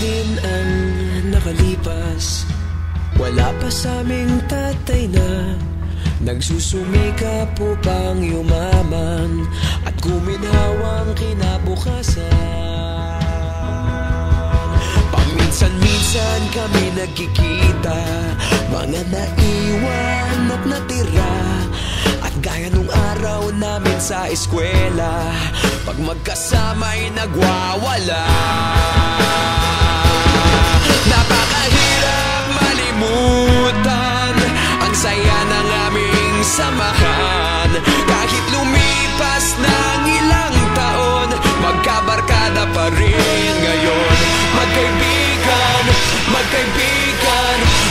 din ang nakalipas. Wala pa sa aming tatay na Nagsusumikap upang yumaman At kuminhawang kinabukasan. Paminsan-minsan kami nagkikita Mga naiwan at natira. At gaya nung araw namin sa eskwela Pag magkasama'y nagwawala